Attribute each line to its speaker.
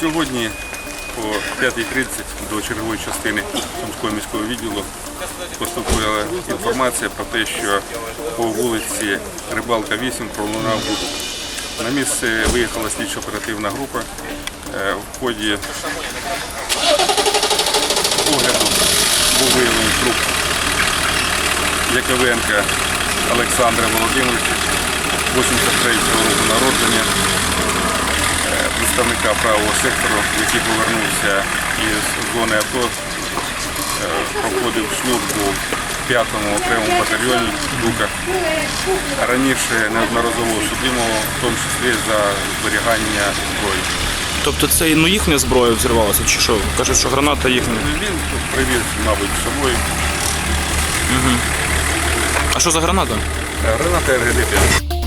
Speaker 1: Сьогодні о 5.30 до чергової частини Сумського міського відділу поступила інформація про те, що по вулиці Рибалка 8 пролунав вибух. На місце виїхала слідчо-оперативна група. Е, В ході огляду був виявлений труп Яковенка Олександра Володимировича, 83-го року народження, представника правого сектору, який повернувся із зони АТО, е, проходив службу в 5-му окремому батальйоні Дука. Раніше неодноразово судимого, в тому числі за зберігання зброї.
Speaker 2: Тобто це ну, їхня зброя взірвалася, чи що? Кажуть, що граната їхня.
Speaker 1: Він привіз, мабуть, з собою
Speaker 2: А що за граната?
Speaker 1: граната РГД-5.